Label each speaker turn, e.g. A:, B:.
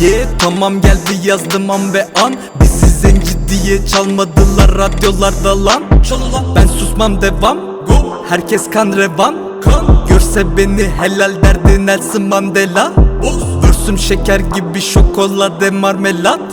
A: Ye tamam geldi yazdım an ve an. Bizi zenci diye çalmadılar radyolarda lan. Ben susmam devam. Go. Herkes kan revan. Kan. Görse beni helal derdi Nelson Mandela. Versüm şeker gibi şokolade marmelat